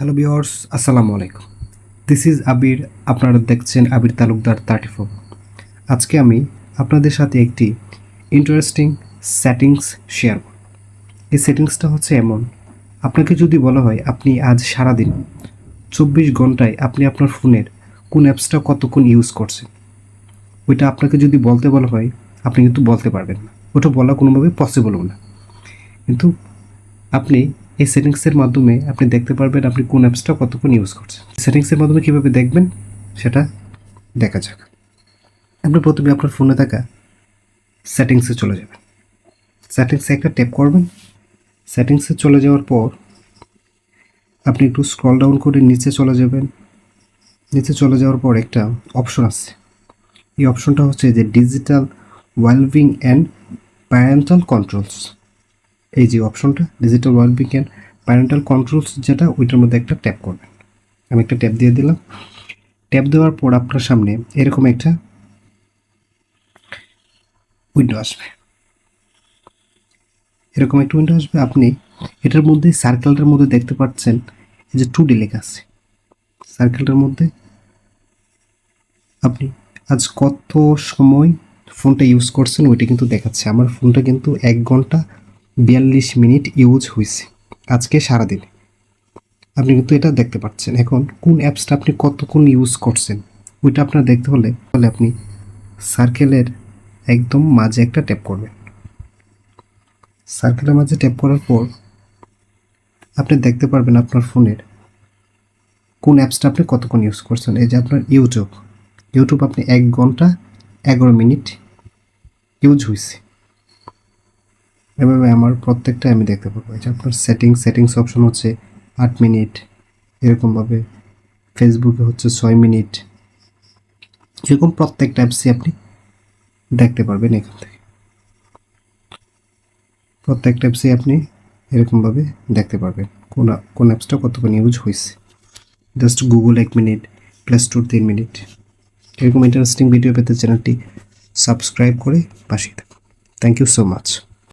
Hello বিয়র্স আসসালামু আলাইকুম this is আবির আপনারা দেখছেন আবির তালুকদার থার্টি ফোর আজকে আমি আপনাদের সাথে একটি ইন্টারেস্টিং সেটিংস শেয়ার করব। এই সেটিংসটা হচ্ছে এমন। আপনাকে যদি বলা হয়, আপনি আজ সারাদিন চব্বিশ ঘন্টায় আপনি আপনার ফোনের কোন অ্যাপসটা কতক্ষণ ইউজ করছেন? ওইটা আপনাকে যদি বলতে বলা হয়, আপনি কিন্তু বলতে পারবেন না। ওটা বলা কোনোভাবে পসিবলও না। কিন্তু আপনি এই সেটিংসের মাধ্যমে আপনি দেখতে পারবেন আপনি কোন অ্যাপসটা কতক্ষণ ইউজ করছেন। সেটিংসের মাধ্যমে কীভাবে দেখবেন সেটা দেখা যাক। আপনি প্রথমে আপনার ফোনে থাকা সেটিংসে চলে যাবেন। সেটিংসে একটা ট্যাপ করবেন। সেটিংসে চলে যাওয়ার পর আপনি একটু স্ক্রল ডাউন করে নিচে চলে যাবেন। নিচে চলে যাওয়ার পর একটা অপশন আছে। এই অপশনটা হচ্ছে যে digital wellbeing and parental controls এই যে অপশনটা digital wellbeing and parental controls যেটা ওইটার মধ্যে একটা ট্যাপ করবেন। আমি একটা ট্যাপ দিয়ে দিলাম। ট্যাপ দেওয়ার পর আপনার সামনে এরকম একটা উইন্ডো আসবে। এরকম একটা উইন্ডো আসবে। আপনি এটার মধ্যে সার্কেলটার মধ্যে দেখতে পাচ্ছেন এই যে টু ডি লেখা আছে। সার্কেলটার মধ্যে আপনি আজ কত সময় ফোনটা ইউজ করছেন ওইটা কিন্তু দেখাচ্ছে। আমার ফোনটা কিন্তু এক ঘণ্টা বিয়াল্লিশ মিনিট ইউজ হয়েছে আজকে সারাদিনে। আপনি কিন্তু এটা দেখতে পাচ্ছেন। এখন কোন অ্যাপসটা আপনি কতক্ষণ ইউজ করছেন, ওইটা আপনার দেখতে হলে তাহলে আপনি সার্কেলের একদম মাঝে একটা ট্যাপ করবেন। সার্কেলের মাঝে ট্যাপ করার পর আপনি দেখতে পারবেন আপনার ফোনের কোন অ্যাপসটা আপনি কতক্ষণ ইউজ করছেন। এই যে আপনার ইউটিউব। ইউটিউব আপনি এক ঘণ্টা এগারো মিনিট ইউজ হয়েছে এভাবে আমার প্রত্যেকটা আমি দেখতে পারব যে আপনার সেটিং সেটিংস অপশন হচ্ছে আট মিনিট, এরকমভাবে ফেসবুকে হচ্ছে ছয় মিনিট, এরকম প্রত্যেকটা অ্যাপসই আপনি দেখতে পারবেন এখান থেকে। প্রত্যেকটা অ্যাপসই আপনি এরকমভাবে দেখতে পারবেন কোন কোন অ্যাপসটা কতক্ষণ ইউজ হয়েছে। জাস্ট গুগল এক মিনিট প্লে স্টোর তিন মিনিট। এরকম ইন্টারেস্টিং ভিডিও পেতে চ্যানেলটি সাবস্ক্রাইব করে পাঠিয়ে থাকুন। Thank you so much